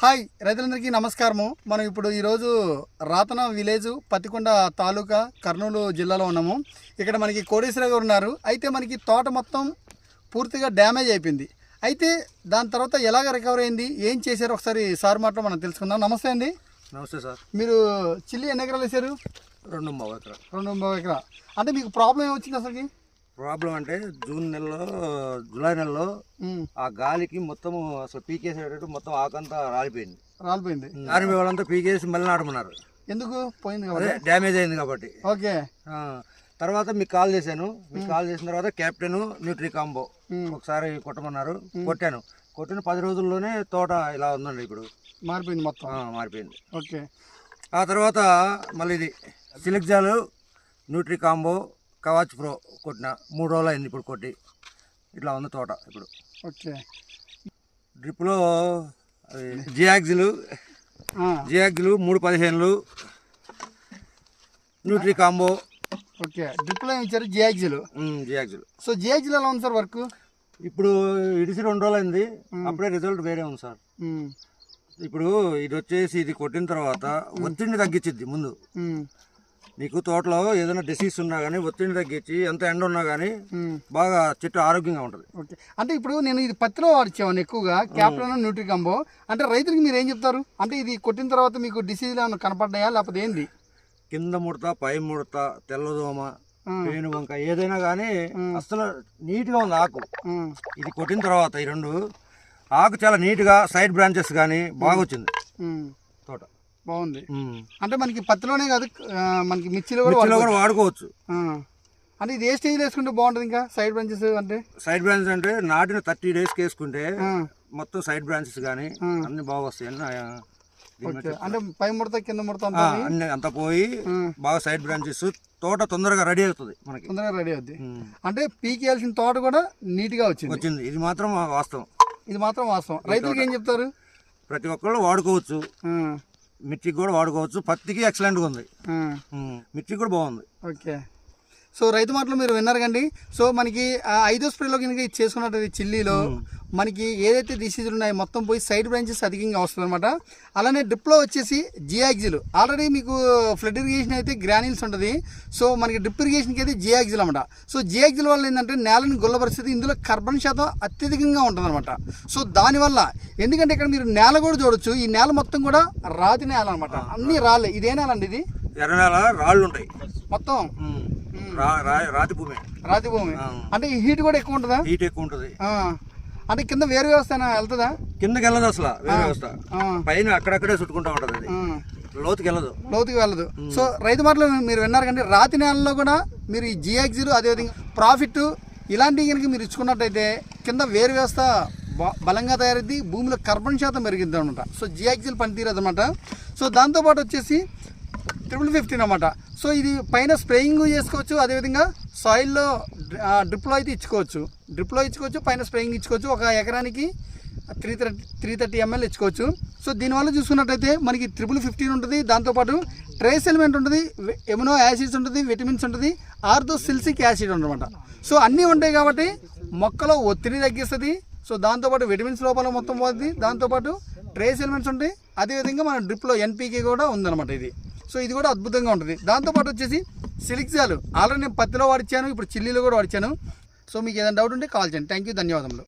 Hi రైతులందరికీ నమస్కారము. మనం ఇప్పుడు ఈరోజు రాతన విలేజ్ పత్తికొండ తాలూకా కర్నూలు జిల్లాలో ఉన్నాము. ఇక్కడ మనకి కోడేశ్వర గారు ఉన్నారు. అయితే మనకి తోట మొత్తం పూర్తిగా డ్యామేజ్ అయిపోయింది. అయితే దాని తర్వాత ఎలాగ రికవర్ అయింది? ఏం చేశారు? ఒకసారి సార్ మాట మనం తెలుసుకుందాం. నమస్తే అండి. నమస్తే సార్. మీరు చిల్లి ఎన్ని ఎకరాలు వేశారు? రెండు ఎకరా రెండు ఎకరా. అంటే మీకు ప్రాబ్లం ఏమొచ్చింది అసలుకి? ప్రాబ్లం అంటే జూన్ నెలలో జూలై నెలలో ఆ గాలికి మొత్తం అసలు పీకేసేటట్టు మొత్తం ఆకంతా రాలిపోయింది. రాలిపోయింది. ఆర్మీ వాళ్ళంతా పీకేసి మళ్ళీ నాటమన్నారు. ఎందుకు? పోయింది అదే కాబట్టి. డ్యామేజ్ అయింది కాబట్టి. ఓకే. తర్వాత మీకు కాల్ చేశాను. మీకు కాల్ చేసిన తర్వాత కెప్టెన్ న్యూట్రీ కాంబో ఒకసారి కొట్టమన్నారు. కొట్టాను. కొట్టిన పది రోజుల్లోనే తోట ఇలా ఉందండి ఇప్పుడు. మారిపోయింది మొత్తం. మారిపోయింది. ఓకే. ఆ తర్వాత మళ్ళీ ఇది. సిలిక్జాలు న్యూట్రీ కాంబో కవాచ్ ప్రో కొట్టిన. మూడు రోజులు అయింది ఇప్పుడు కొట్టి. ఇట్లా ఉంది తోట ఇప్పుడు. ఓకే. డ్రిప్లో జియాక్జిలు జియాక్జిలు మూడు పదిహేనులు న్యూట్రీ కాంబో. ఓకే. డ్రిప్లో ఇచ్చారు? జియాక్జీలు జియాక్జిలు సో జియాక్జీలు ఎలా ఉంది సార్ వర్క్? ఇప్పుడు ఇడిసి రెండు రోజులు అయింది. అప్పుడే రిజల్ట్ వేరే ఉంది సార్. ఇప్పుడు ఇది వచ్చేసి ఇది కొట్టిన తర్వాత ఒత్తిడిని తగ్గించిద్ది ముందు. నీకు తోటలో ఏదైనా డిసీజ్ ఉన్నా కానీ ఒత్తిడిని తగ్గించి ఎంత ఎండ ఉన్నా కానీ బాగా చెట్టు ఆరోగ్యంగా ఉంటుంది. ఓకే. అంటే ఇప్పుడు నేను ఇది పత్తిలో వాడిచ్చాను ఎక్కువగా క్యాప్టన్ న్యూట్రికంబో. అంటే రైతులకి మీరు ఏం చెప్తారు? అంటే ఇది కొట్టిన తర్వాత మీకు డిసీజ్ ఏమైనా కనపడ్డాయా? లేకపోతే ఏంది? కింద ముడత పై ముడత తెల్లదోమ పేను వంక ఏదైనా కానీ అసలు నీట్గా ఉంది ఆకు. ఇది కొట్టిన తర్వాత ఈ రెండు ఆకు చాలా నీట్గా సైడ్ బ్రాంచెస్ కానీ బాగా వచ్చింది తోట. బాగుంది. అంటే మనకి పత్తిలోనే కాదు మనకి మిర్చిలో కూడా మిర్చిలో వాడుకోవచ్చు. కూడా వాడుకోవచ్చు. ఆ. అంటే ఇది ఏ స్టేజ్లో వేసుకుంటే బాగుంటుంది ఇంకా? సైడ్ బ్రాంచెస్ అంటే? సైడ్ బ్రాంచెస్ అంటే నాటిన థర్టీ డేస్కి వేసుకుంటే ఆ, మొత్తం సైడ్ బ్రాంచెస్ కానీ. అన్ని బాగా వస్తాయి. అన్ని ఆ, దీని మీద ఓకే అంటే పై ముడత కింద ముడత ఆ, అంతా అన్ని అంతా పోయి బాగా సైడ్ బ్రాంచెస్ తోట తొందరగా రెడీ అవుతుంది మనకి. తొందరగా రెడీ అవుద్ది. ఉమ్. అంటే పీకేయాల్సిన తోట కూడా నీట్గా వచ్చింది. వచ్చింది. ఇది మాత్రం వాస్తవం. ఇది మాత్రం వాస్తవం. రైతులకి ఏం చెప్తారు? ప్రతి ఒక్కళ్ళు వాడుకోవచ్చు. ఆ, మిర్చికి కూడా వాడుకోవచ్చు. పత్తికి ఎక్సలెంట్గా ఉంది. మిర్చికి కూడా బాగుంది. ఓకే. సో రైతు మాటలు మీరు విన్నారు కండి. సో మనకి ఐదో స్ప్రేలో కనుక ఇది చేసుకున్నట్టు చిల్లీలో మనకి ఏదైతే డిసీజులు ఉన్నాయో మొత్తం పోయి సైడ్ బ్రాంచెస్ అధికంగా వస్తుంది అనమాట అలానే డ్రిప్లో వచ్చేసి జియాక్జిల్ ఆల్రెడీ మీకు ఫ్లడ్ ఇరిగేషన్ అయితే గ్రానిల్స్ ఉంటుంది. సో మనకి డ్రిప్ ఇరిగేషన్కి అయితే జియాక్జిల్ అనమాట సో జియాక్జిల్ వల్ల ఏంటంటే నేలని గుల్లపరిస్థితి ఇందులో కార్బన్ శాతం అత్యధికంగా ఉంటుంది అనమాట సో దానివల్ల ఎందుకంటే ఇక్కడ మీరు నేల కూడా చూడొచ్చు. ఈ నేల మొత్తం కూడా రాతి నేల అనమాట అన్ని రాళ్ళే. ఇదే నేల అండి ఇది? ఎర్ర నేల రాళ్ళు ఉంటాయి. మొత్తం? రాతి భూమి. రాతి భూమి. అంటే ఈ హీట్ కూడా ఎక్కువ ఉంటుందా? హీట్ ఎక్కువ ఉంటుంది. అంటే కింద వేరు వ్యవస్థ వెళ్తుందా? కిందకి వెళ్ళదు అసలు వేరే వ్యవస్థ. పైన అక్కడక్కడే చుట్టుకుంటా ఉంటుంది అది. లోతుకి వెళ్ళదు. లోతుకి వెళ్ళదు. సో రైతు మాటలు మీరు విన్నారు కంటే రాతి నేలలో కూడా మీరు ఈ జియాక్సీలు అదేవిధంగా ప్రాఫిట్ ఇలాంటివి కనుక మీరు ఇచ్చుకున్నట్టయితే కింద వేరు వ్యవస్థ బలంగా తయారైంది భూమిలో కార్బన్ శాతం పెరిగిద్ది అనమాట సో జియాక్సీలు పనితీరు అనమాట సో దాంతోపాటు వచ్చేసి ట్రిపుల్ ఫిఫ్టీన్ అనమాట సో ఇది పైన స్ప్రేయింగ్ చేసుకోవచ్చు అదేవిధంగా సాయిల్లో డ్రిప్లో అయితే ఇచ్చుకోవచ్చు. డ్రిప్లో ఇచ్చుకోవచ్చు పైన స్ప్రేయింగ్ ఇచ్చుకోవచ్చు ఒక ఎకరానికి three thirty three thirty ML ఇచ్చుకోవచ్చు. సో దీనివల్ల చూసుకున్నట్టయితే మనకి ట్రిపుల్ ఫిఫ్టీన్ ఉంటుంది. దాంతోపాటు ట్రేస్ ఎలిమెంట్ ఉంటుంది ఎమినో యాసిడ్స్ ఉంటుంది విటమిన్స్ ఉంటుంది ఆర్థో సిల్సిక్ యాసిడ్ ఉందన్నమాట సో అన్నీ ఉంటాయి కాబట్టి మొక్కలో ఒత్తిడి తగ్గిస్తుంది. సో దాంతోపాటు విటమిన్స్ లోపల మొత్తం పోతుంది దాంతోపాటు ట్రేస్ ఎలిమెంట్స్ ఉంటాయి. అదేవిధంగా మన డ్రిప్లో ఎన్పీకే కూడా ఉందన్నమాట ఇది. సో ఇది కూడా అద్భుతంగా ఉంటుంది. దాంతోపాటు వచ్చేసి సిలిక్జాలు ఆల్రెడీ నేను పత్తిలో వాడిచ్చాను ఇప్పుడు చిల్లీలో కూడా వాడిచ్చాను. సో మీకు ఏదైనా డౌట్ ఉంటే కాల్ చేయండి. థ్యాంక్ యూ ధన్యవాదములు.